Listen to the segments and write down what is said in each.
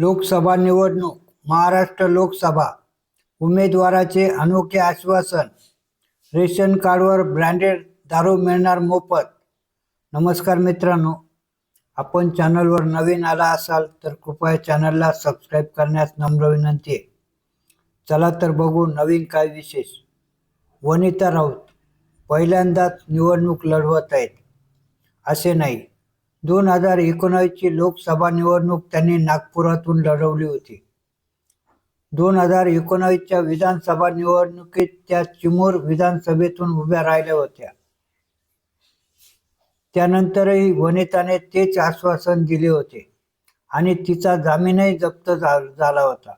लोकसभा निवडणूक महाराष्ट्र लोकसभा. उमेदवाराचे अनोखे आश्वासन. रेशन कार्डवर ब्रँडेड दारू मिळणार मोफत. नमस्कार मित्रांनो आपण चॅनलवर नवीन आला असाल तर कृपया चॅनलला सबस्क्राईब करण्यास नम्र विनंती आहे. चला तर बघू नवीन काय विशेष. वनिता राऊत पहिल्यांदाच निवडणूक लढवत आहेत. असे नाही. दोन हजार एकोणावीसची लोकसभा निवडणूक त्यांनी नागपुरातून लढवली होती. दोन हजार एकोणावीसच्या विधानसभा निवडणुकीत त्या चिमूर विधानसभेतून उभ्या राहिल्या होत्या. त्यानंतरही वनिताने तेच आश्वासन दिले होते आणि तिचा जामीनही जप्त झा- झाला होता.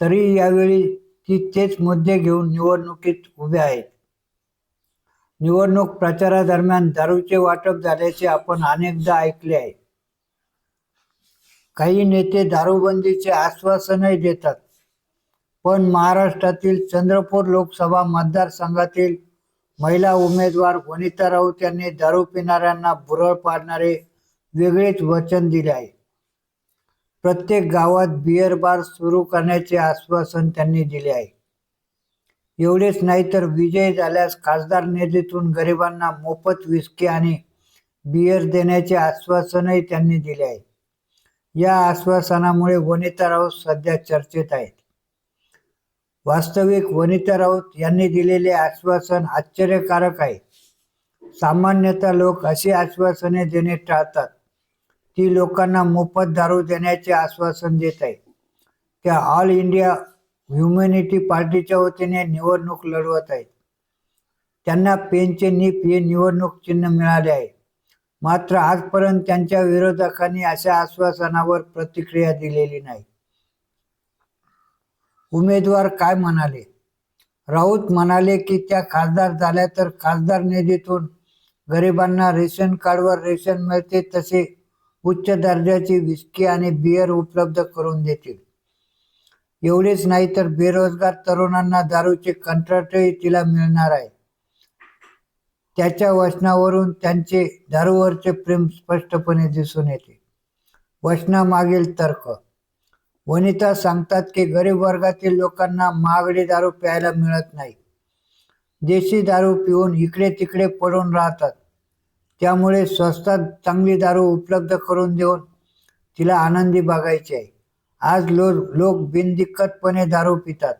तरी यावेळी ती तेच मुद्दे घेऊन निवडणुकीत उभ्या आहेत. निवडणूक प्रचारादरम्यान दारूचे वाटप झाल्याचे आपण अनेकदा ऐकले आहे. काही नेते दारूबंदीचे आश्वासनही देतात. पण महाराष्ट्रातील चंद्रपूर लोकसभा मतदारसंघातील महिला उमेदवार वनिता राऊत यांनी दारू पिणाऱ्यांना बुरळ पाडणारे वेगळेच वचन दिले आहे. प्रत्येक गावात बिअर बार सुरू करण्याचे आश्वासन त्यांनी दिले आहे. एवढेच नाही तर विजय झाल्यास खासदार निधीतून गरिबांना मोफत विस्की आणि बियर देण्याचे आश्वासनही त्यांनी दिले आहे. या आश्वासनामुळे वनिता राऊत सध्या चर्चेत आहेत. वास्तविक वनिता राऊत यांनी दिलेले आश्वासन आश्चर्यकारक आहे. सामान्यतः लोक अशी आश्वासने देणे टाळतात. ती लोकांना मोफत दारू देण्याचे आश्वासन देत आहे त्या ऑल इंडिया ह्युमॅनिटी पार्टीच्या वतीने निवडणूक लढवत आहेत. त्यांना पेनचे नीप हे निवडणूक चिन्ह मिळाले आहे. मात्र आजपर्यंत त्यांच्या विरोधकांनी अशा आश्वासनावर प्रतिक्रिया दिलेली नाही. उमेदवार काय म्हणाले? राऊत म्हणाले की त्या खासदार झाल्या तर खासदार निधीतून गरिबांना रेशन कार्डवर रेशन मिळते तसे उच्च दर्जाची विस्की आणि बियर उपलब्ध करून देतील. एवढेच नाही तर बेरोजगार तरुणांना दारूचे कंत्राटही तिला मिळणार आहे. त्याच्या वचनावरून त्यांचे दारूवरचे प्रेम स्पष्टपणे दिसून येते. वचनामागील तर्क. वनिता सांगतात की गरीब वर्गातील लोकांना महागडी दारू प्यायला मिळत नाही. देशी दारू पिऊन इकडे तिकडे पडून राहतात. त्यामुळे स्वस्तात चांगली दारू उपलब्ध करून देऊन तिला आनंदी बघायची आहे. आज लो लोक बिनदिक्कतपणे दारू पितात.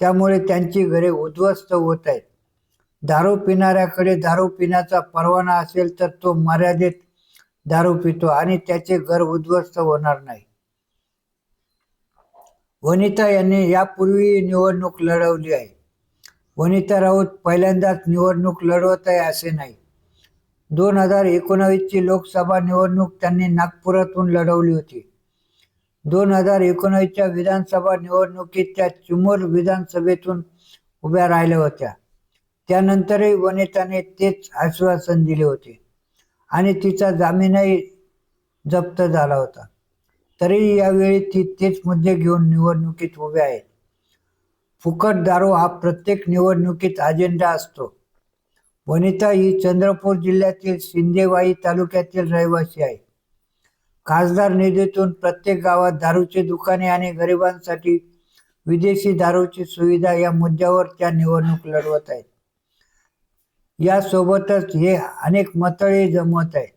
त्यामुळे त्यांची घरे उद्ध्वस्त होत आहेत. दारू पिणाऱ्याकडे दारू पिण्याचा परवाना असेल तर तो मर्यादित दारू पितो आणि त्याचे घर उद्ध्वस्त होणार नाही. वनिता यांनी यापूर्वी निवडणूक लढवली आहे. वनिता राऊत पहिल्यांदाच निवडणूक लढवत आहे असे नाही. दोन हजार एकोणावीसची लोकसभा निवडणूक त्यांनी नागपुरातून लढवली होती. दोन हजार एकोणीसच्या विधानसभा निवडणुकीत त्या चिमूर विधानसभेतून उभ्या राहिल्या होत्या. त्यानंतरही वनिताने तेच आश्वासन दिले होते आणि तिचा जामीनही जप्त झाला होता. तरी यावेळी ती तेच मुद्दे घेऊन निवडणुकीत उभे आहेत. फुकट दारू हा प्रत्येक निवडणुकीत अजेंडा असतो. वनिता ही चंद्रपूर जिल्ह्यातील शिंदेवाई तालुक्यातील रहिवासी आहे. खासदार निधीतून प्रत्येक गावात दारूची दुकाने आणि गरिबांसाठी विदेशी दारूची सुविधा या मुद्द्यावर त्या निवडणूक लढवत आहेत. यासोबतच हे अनेक मतळे जमवत आहेत.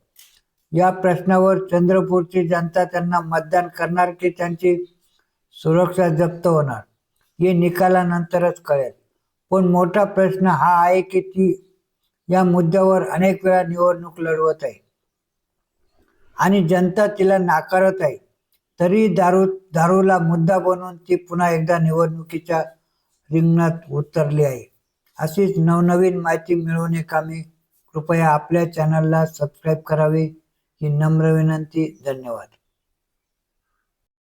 या प्रश्नावर चंद्रपूरची जनता त्यांना मतदान करणार की त्यांची सुरक्षा जप्त होणार हे निकालानंतरच कळेल. पण मोठा प्रश्न हा आहे की ती या मुद्द्यावर अनेक वेळा निवडणूक लढवत आहे. आणि जनता तिला नाकारत आहे. तरी दारू दारूला मुद्दा बनवून ती पुन्हा एकदा निवडणुकीच्या रिंगणात उतरली आहे. अशीच नवनवीन माहिती मिळवणे कामी कृपया आपल्या चॅनलला सबस्क्राईब करावे ही नम्र विनंती. धन्यवाद.